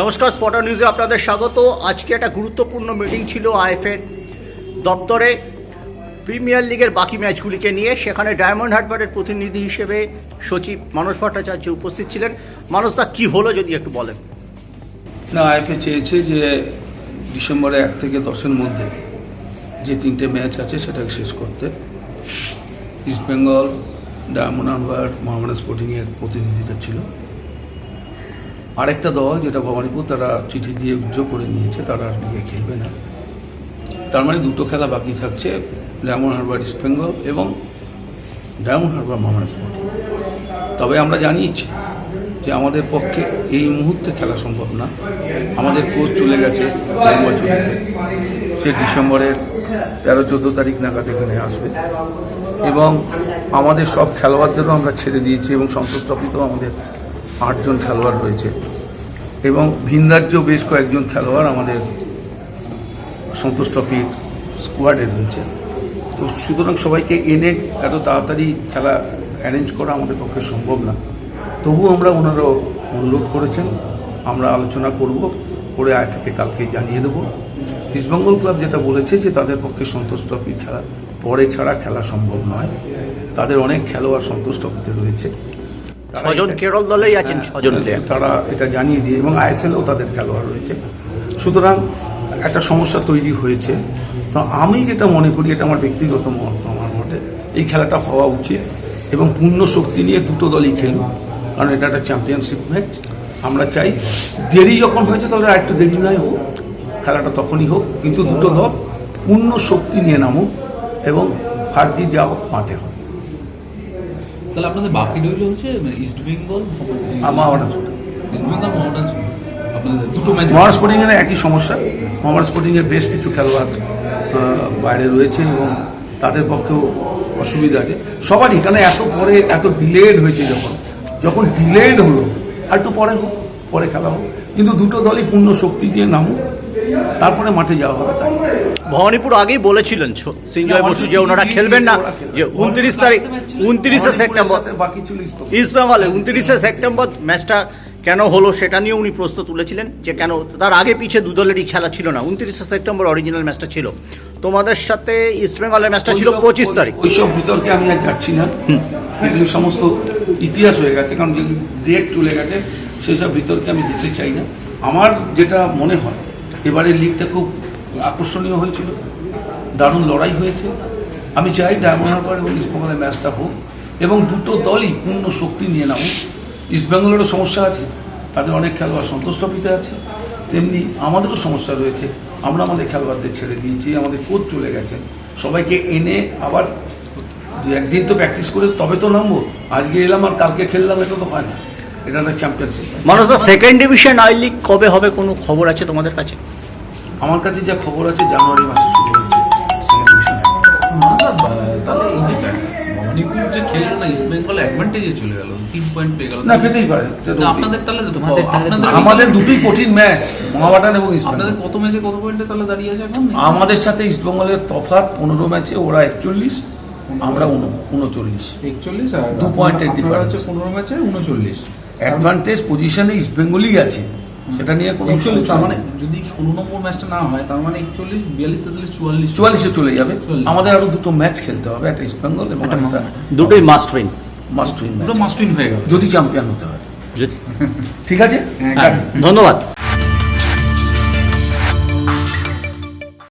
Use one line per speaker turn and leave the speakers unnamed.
নমস্কার স্পটার নিউজে আপনাদের স্বাগত। আজকে একটা গুরুত্বপূর্ণ মিটিং ছিল আইএফের দপ্তরে। প্রিমিয়ার লিগের বাকি ম্যাচগুলিকে নিয়ে সেখানে ডায়মন্ড হারবারের প্রতিনিধি হিসেবে সচিব মানস ভট্টাচার্য উপস্থিত ছিলেন। মানসদা কি হলো যদি একটু বলেন?
না, আইএফএ চেয়েছে যে ডিসেম্বরে এক থেকে দশের মধ্যে যে তিনটে ম্যাচ আছে সেটাকে শেষ করতে। ইস্টবেঙ্গল ডায়মন্ড হারবার মোহামেডান স্পোর্টিংয়ের প্রতিনিধিটা ছিল। আরেকটা দল যেটা ভবানীপুর তারা চিঠি দিয়ে উদ্যোগ করে নিয়েছে, তারা আর লিগে খেলবে না। তার মানে দুটো খেলা বাকি থাকছে, ডায়মন্ড হারবার ইস্টবেঙ্গল এবং ডায়মন্ড হারবার স্পোর্টিং তবে আমরা জানিয়েছি যে আমাদের পক্ষে এই মুহূর্তে খেলা সম্ভব না। আমাদের কোচ চলে গেছে চলে। সে ডিসেম্বরের তেরো, চোদ্দ তারিখ নাগাদ এখানে আসবে। এবং আমাদের সব খেলোয়াড়দেরও আমরা ছেড়ে দিয়েছি এবং সন্তোষ আমাদের আটজন খেলোয়াড় রয়েছে। এবং ভিন রাজ্য বেশ কয়েকজন খেলোয়াড় আমাদের সন্তোষ ট্রফির স্কোয়াডে রয়েছে। তো সুতরাং সবাইকে এনে এত তাড়াতাড়ি খেলা অ্যারেঞ্জ করা আমাদের পক্ষে সম্ভব না। তবু আমরা ওনারও অনুরোধ করেছেন, আমরা আলোচনা করব, করে আয়টাকে কালকে জানিয়ে দেবো। ইস্টবেঙ্গল ক্লাব যেটা বলেছে যে তাদের পক্ষে সন্তোষ ট্রফি খেলা, পরে ছাড়া খেলা সম্ভব নয়। তাদের অনেক খেলোয়াড় সন্তোষ ট্রফিতে রয়েছে।
ছজন কেরল দলেই আছেন
হ্যাঁ,
ছজন প্লেয়ার
তারা এটা জানিয়ে দিয়ে এবং আইএসএলও তাদের খেলোয়াড় রয়েছে। সুতরাং একটা সমস্যা তৈরি হয়েছে। তো আমি যেটা মনে করি এটা আমার ব্যক্তিগত মত আমার মতে এই খেলাটা হওয়া উচিত এবং পূর্ণ শক্তি নিয়ে দুটো দলই খেলুক। কারণ এটা একটা চ্যাম্পিয়নশিপ ম্যাচ আমরা চাই দেরি যখন হয়েছে তাহলে আর একটু দেরি নয় হোক খেলাটা তখনই হোক। কিন্তু দুটো দল পূর্ণ শক্তি নিয়ে নামুক এবং হার দিয়ে যা হোক মাঠে হবে
তাহলে আপনাদের বাকি রইল হচ্ছে ইস্ট বেঙ্গল ইস্ট বেঙ্গল মহারাজ আপনাদের দুটো ম্যাচ
মহারাজ স্পোর্টিং এর একই সমস্যা। মহারাজ স্পোর্টিং এর বেশ কিছু খেলোয়াড় বাইরে রয়েছে এবং তাদের পক্ষেও অসুবিধা আছে। সবারই কারণ এত পরে এত ডিলেড হয়েছে যখন। যখন ডিলেড হলো আর একটু পরে হোক পরে খেলা হোক। কিন্তু দুটো দলই পূর্ণ শক্তি দিয়ে নামুক। তারপরে মাঠে যাওয়া হবে তাই।
ভবানীপুর আগেই বলেছিলেন সঞ্জয় বসু যে ওনারা খেলবেন না যে উনত্রিশ তারিখ উনত্রিশে সেপ্টেম্বর
বাকি ছিল
ইস্ট বেঙ্গলে উনত্রিশে সেপ্টেম্বর ম্যাচটা কেন হলো সেটা নিয়ে উনি প্রশ্ন তুলেছিলেন যে কেন তার আগে পিছে দু দলেরই খেলা ছিল না উনত্রিশে সেপ্টেম্বর অরিজিনাল ম্যাচটা ছিল। তোমাদের সাথে ইস্ট বেঙ্গলের ম্যাচটা ছিল পঁচিশ তারিখ।
ওইসব বিতর্কে আমি আর যাচ্ছি না। এগুলো সমস্ত ইতিহাস হয়ে গেছে কারণ যেগুলো ডেট চলে গেছে সেসব বিতর্কে আমি যেতে চাই না। আমার যেটা মনে হয় এবারে লিগটা খুব আকর্ষণীয় হয়েছিল। দারুণ লড়াই হয়েছে। আমি চাই ডায়মন্ড হারবার এবং ইস্টবেঙ্গলের ম্যাচটা হোক এবং দুটো দলই পূর্ণ শক্তি নিয়ে নামুক। ইস্টবেঙ্গলেরও সমস্যা আছে, তাদের অনেক খেলোয়াড় সন্তুষ্ট ট্রফিতে আছে। তেমনি আমাদেরও সমস্যা রয়েছে। আমরা আমাদের খেলোয়াড়দের ছেড়ে দিয়েছি, আমাদের কোচ চলে গেছেন। সবাইকে এনে আবার দু একদিন তো প্র্যাকটিস করে তবে তো নামবো। আজকে এলাম আর কালকে খেললাম, এটা তো হয় না। এটা একটা চ্যাম্পিয়নশিপ
মানুষ সেকেন্ড ডিভিশন আই লিগ কবে হবে কোনো খবর আছে তোমাদের কাছে?
আমার কাছে যা খবর আছে জানুয়ারি মাসে শুরু হচ্ছে
তাহলে এই যে মণিপুর যে খেললো না ইস্ট বেঙ্গল অ্যাডভান্টেজে চলে গেল তিন পয়েন্ট পেয়ে গেল।
না পেতেই পারে
আপনাদের তাহলে
তোমাদের তাহলে
আপনাদের
আমাদের দুটোই কঠিন ম্যাচ মহাবাটান এবং ইস্ট
আপনাদের কত ম্যাচে কত পয়েন্টে তাহলে দাঁড়িয়ে আছে এখন?
আমাদের সাথে ইস্টবেঙ্গলের তফাৎ পনেরো ম্যাচে ওরা একচল্লিশ আমরা উনচল্লিশ।
একচল্লিশ আর
দু পয়েন্টের difference।
হচ্ছে পনেরো ম্যাচে উনচল্লিশ।
অ্যাডভান্টেজ পজিশনে ইস্ট বেঙ্গলই আছে। সেটা নিয়ে কোনো সমস্যা
তার
মানে
যদি ষোলো নম্বর ম্যাচটা না হয় তার মানে একচল্লিশ বিয়াল্লিশ তেতাল্লিশ চুয়াল্লিশ।
চুয়াল্লিশে চলে যাবে। আমাদের আরও দুটো ম্যাচ খেলতে হবে একটা ইস্টবেঙ্গল এবং একটা
দুটোই মাস্ট উইন
মাস্ট উইন
পুরো মাস্ট উইন হয়ে গেল।
যদি চ্যাম্পিয়ন হতে হয়।
যদি।
ঠিক আছে?
হ্যাঁ, ধন্যবাদ।